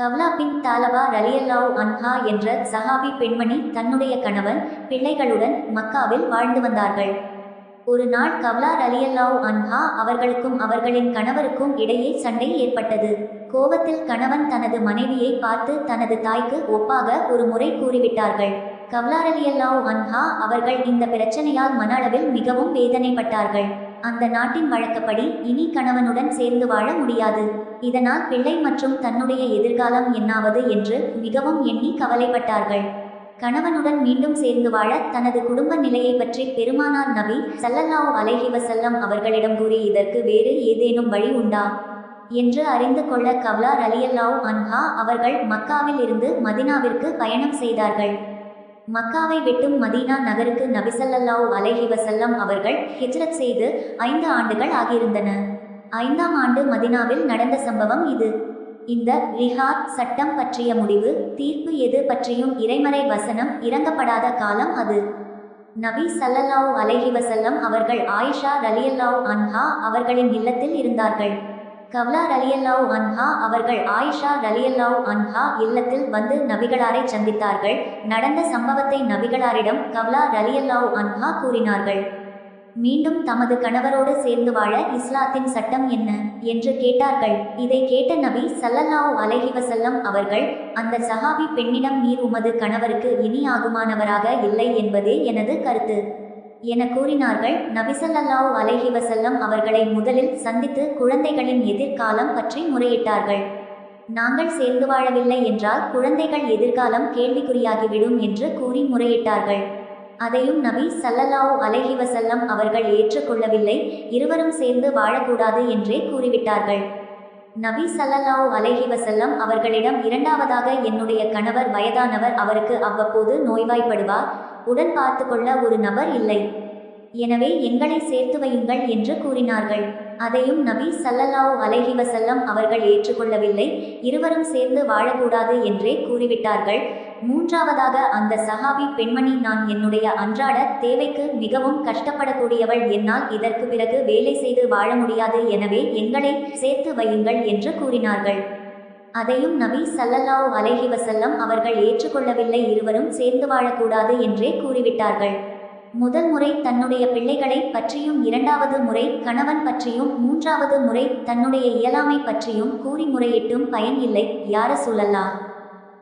கவ்லா பின் தாலபா ரலியல்லாஹு அன்ஹா என்ற சஹாபி பெண்மணி தன்னுடைய கணவன் பிள்ளைகளுடன் மக்காவில் வாழ்ந்து வந்தார்கள். ஒரு நாள் கவ்லா ரலியல்லாவ் அன்ஹா அவர்களுக்கும் அவர்களின் கணவருக்கும் இடையே சண்டை ஏற்பட்டது. கோபத்தில் கணவன் தனது மனைவியை பார்த்து தனது தாய்க்கு ஒப்பாக ஒரு முறை கூறிவிட்டார்கள். கவ்லா ரலியல்லாஹு அன்ஹா அவர்கள் இந்த பிரச்சனையால் மன அளவில் மிகவும் வேதனைப்பட்டார்கள். அந்த நாட்டின் வழக்கப்படி இனி கணவனுடன் சேர்ந்து வாழ முடியாது. இதனால் பிள்ளை மற்றும் தன்னுடைய எதிர்காலம் என்னாவது என்று மிகவும் எண்ணி கவலைப்பட்டார்கள். கணவனுடன் மீண்டும் சேர்ந்து வாழ தனது குடும்ப நிலையை பற்றி பெருமானார் நபி சல்லல்லாஹ் அலஹி வசல்லம் அவர்களிடம் கூறி இதற்கு வேறு ஏதேனும் வழி உண்டா? என்று அறிந்து கொள்ள கவ்லா ரலியல்லாவ் அன்ஹா அவர்கள் மக்காவில் இருந்து மதினாவிற்கு பயணம் செய்தார்கள். மக்காவை விட்டும் மதீனா நகருக்கு நபிசல்லாஹு அலஹி வசல்லம் அவர்கள் ஹிஜ்ரத் செய்து ஐந்து ஆண்டுகள் ஆகியிருந்தன. ஐந்தாம் ஆண்டு மதினாவில் நடந்த சம்பவம் இது. இந்த ரிஹாத் சட்டம் பற்றிய முடிவு தீர்ப்பு எது பற்றியும் இறைமறை வசனம் இறங்கப்படாத காலம் அது. நபி சல்லல்லாஹ் அலஹி வசல்லம் அவர்கள் ஆயிஷா ரலியல்லாஹு அன்ஹா அவர்களின் இல்லத்தில் இருந்தார்கள். கவ்லா ரலியல்லாவ் அன்ஹா அவர்கள் ஆயிஷா ரலியல்லாஹு அன்ஹா இல்லத்தில் வந்து நபிகளாரை சந்தித்தார்கள். நடந்த சம்பவத்தை நபிகளாரிடம் கவ்லா ரலியல்லாவ் அன்ஹா கூறினார்கள். மீண்டும் தமது கணவரோடு சேர்ந்து வாழ இஸ்லாத்தின் சட்டம் என்ன? என்று கேட்டார்கள். இதை கேட்ட நபி ஸல்லல்லாஹு அலைஹி வஸல்லம் அவர்கள் அந்த சஹாபி பெண்ணிடம் நீர் உமது கணவருக்கு இனி ஆகுமானவராக இல்லை என்பதே எனது கருத்து. என கூறினார்கள். நபிசல்லாஹு அலைஹி வஸல்லம் அவர்களை முதலில் சந்தித்து குழந்தைகளின் எதிர்காலம் பற்றி முறையிட்டார்கள். நாங்கள் சேர்ந்து வாழவில்லை என்றால் குழந்தைகள் எதிர்காலம் கேள்விக்குறியாகிவிடும் என்று கூறி முறையிட்டார்கள். அதையும் நபி ஸல்லல்லாஹு அலஹி வசல்லம் அவர்கள் ஏற்றுக்கொள்ளவில்லை. இருவரும் சேர்ந்து வாழக்கூடாது என்றே கூறிவிட்டார்கள். நபி சல்லல்லாஹு அலஹி வசல்லம் அவர்களிடம் இரண்டாவதாக என்னுடைய கணவர் வயதானவர் அவருக்கு அவ்வப்போது நோய்வாய்ப்படுவார். உடன் பார்த்து கொள்ள ஒரு நபர் இல்லை. எனவே எங்களை சேர்த்து வையுங்கள் என்று கூறினார்கள். அதையும் நபி சல்லல்லாஹு அலஹி வசல்லம் அவர்கள் ஏற்றுக்கொள்ளவில்லை. இருவரும் சேர்ந்து வாழக்கூடாது என்றே கூறிவிட்டார்கள். மூன்றாவதாக அந்த சஹாபி பெண்மணி நான் என்னுடைய அன்றாட தேவைக்கு மிகவும் கஷ்டப்படக்கூடியவள். என்னால் இதற்கு பிறகு வேலை செய்து வாழ முடியாது. எனவே எங்களை சேர்த்து வையுங்கள் என்று கூறினார்கள். அதையும் நபி சல்லல்லாஹு அலஹி வசல்லம் அவர்கள் ஏற்றுக்கொள்ளவில்லை. இருவரும் சேர்ந்து வாழக்கூடாது என்றே கூறிவிட்டார்கள். முதல் முறை தன்னுடைய பிள்ளைகளை பற்றியும் இரண்டாவது முறை கணவன் பற்றியும் மூன்றாவது முறை தன்னுடைய இயலாமை பற்றியும் கூறி முறையிட்டும் பயன் இல்லை யார சொல்லல்லா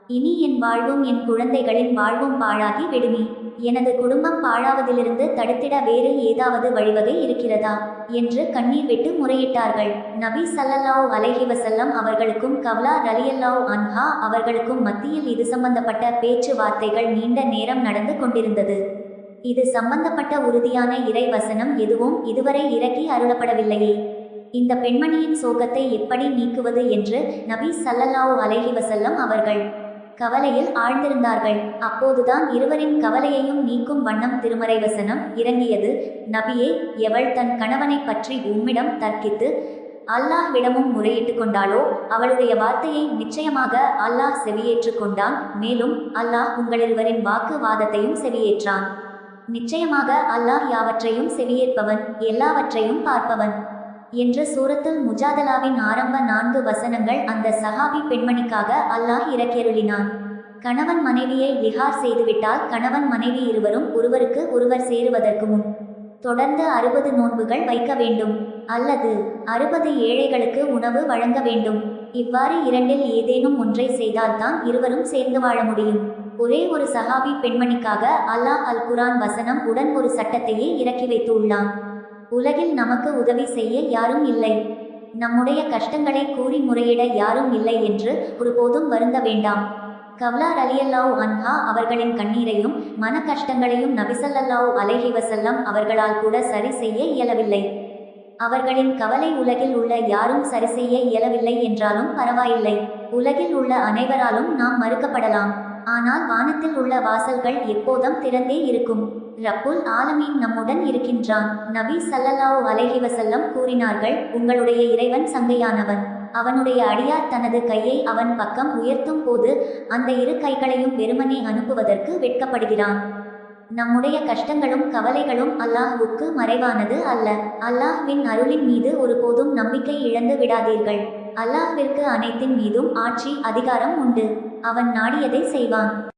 இனி என் வாழ்வும் என் குழந்தைகளின் வாழ்வும் பாழாகி விடுமி. எனது குடும்பம் பாழாவதிலிருந்து தடுத்திட வேறு ஏதாவது வழிவகை இருக்கிறதா? என்று கண்ணீர் விட்டு முறையிட்டார்கள். நபி சல்லல்லாஹ் அலஹி வசல்லம் அவர்களுக்கும் கவ்லா ரலியல்லாவ் அன்ஹா அவர்களுக்கும் மத்தியில் இது சம்பந்தப்பட்ட பேச்சுவார்த்தைகள் நீண்ட நேரம் நடந்து கொண்டிருந்தது. இது சம்பந்தப்பட்ட உறுதியான இறை வசனம் எதுவும் இதுவரை இறக்கி அருளப்படவில்லையே. இந்த பெண்மணியின் சோகத்தை எப்படி நீக்குவது என்று நபி ஸல்லல்லாஹு அலைஹி வசல்லம் அவர்கள் கவலையில் ஆழ்ந்திருந்தார்கள். அப்போதுதான் இருவரின் கவலையையும் நீக்கும் வண்ணம் திருமறை வசனம் இறங்கியது. நபியே எவள் தன் கணவனை பற்றி உம்மிடம் தர்க்கித்து அல்லாஹ்விடமும் முறையிட்டு கொண்டாளோ? அவளுடைய வார்த்தையை நிச்சயமாக அல்லாஹ் செவியேற்று கொண்டான். மேலும் அல்லாஹ் உங்களிருவரின் வாக்குவாதத்தையும் செவியேற்றான். நிச்சயமாக அல்லாஹ் யாவற்றையும் செவியேற்பவன் எல்லாவற்றையும் பார்ப்பவன். என்று சூரத்துல் முஜாதலாவின் ஆரம்ப நான்கு வசனங்கள் அந்த சஹாபி பெண்மணிக்காக அல்லாஹ் இறக்கியருளினான் கணவன் மனைவியை லிஹார் செய்துவிட்டால் கணவன் மனைவி இருவரும் ஒருவருக்கு ஒருவர் சேருவதற்கு முன் தொடர்ந்து அறுபது நோன்புகள் வைக்க வேண்டும். அல்லது அறுபது ஏழைகளுக்கு உணவு வழங்க வேண்டும். இவ்வாறு இரண்டில் ஏதேனும் ஒன்றை செய்தால்தான் இருவரும் சேர்ந்து வாழ முடியும். ஒரே ஒரு சஹாபி பெண்மணிக்காக அல்லாஹ் அல் குரான் வசனம் உடன் ஒரு சட்டத்தையே இறக்கி வைத்துள்ளான். உலகில் நமக்கு உதவி செய்ய யாரும் இல்லை. நம்முடைய கஷ்டங்களை கூறி முறையிட யாரும் இல்லை என்று ஒருபோதும் வருந்த வேண்டாம். கவ்லா அலியல்லாவ் அன்ஹா அவர்களின் கண்ணீரையும் மன கஷ்டங்களையும் நபிசல்லாஹு அலஹி வசல்லம் அவர்களால் கூட சரி செய்ய இயலவில்லை. அவர்களின் கவலை உலகில் உள்ள யாரும் சரி செய்ய இயலவில்லை என்றாலும் பரவாயில்லை. உலகில் உள்ள அனைவராலும் நாம் மறுக்கப்படலாம். ஆனால் வானத்தில் உள்ள வாசல்கள் எப்போதும் திறந்தே இருக்கும். ரப்புல் ஆலமீன் நம்முடன் இருக்கின்றான். நபி சல்லல்லாஹு அலைஹி வசல்லம் கூறினார்கள் உங்களுடைய இறைவன் சங்கையானவன். அவனுடைய அடியார் தனது கையை அவன் பக்கம் உயர்த்தும் போது அந்த இரு கைகளையும் வெறுமனே அனுப்புவதற்கு வெட்கப்படுகிறான். நம்முடைய கஷ்டங்களும் கவலைகளும் அல்லாஹுக்கு மறைவானது அல்ல. அல்லாஹ்வின் அருளின் மீது ஒருபோதும் நம்பிக்கை இழந்து விடாதீர்கள். அல்லாஹ்விற்கு அனைத்தின் மீதும் ஆட்சி அதிகாரம் உண்டு. அவன் நாடியதை செய்வான்.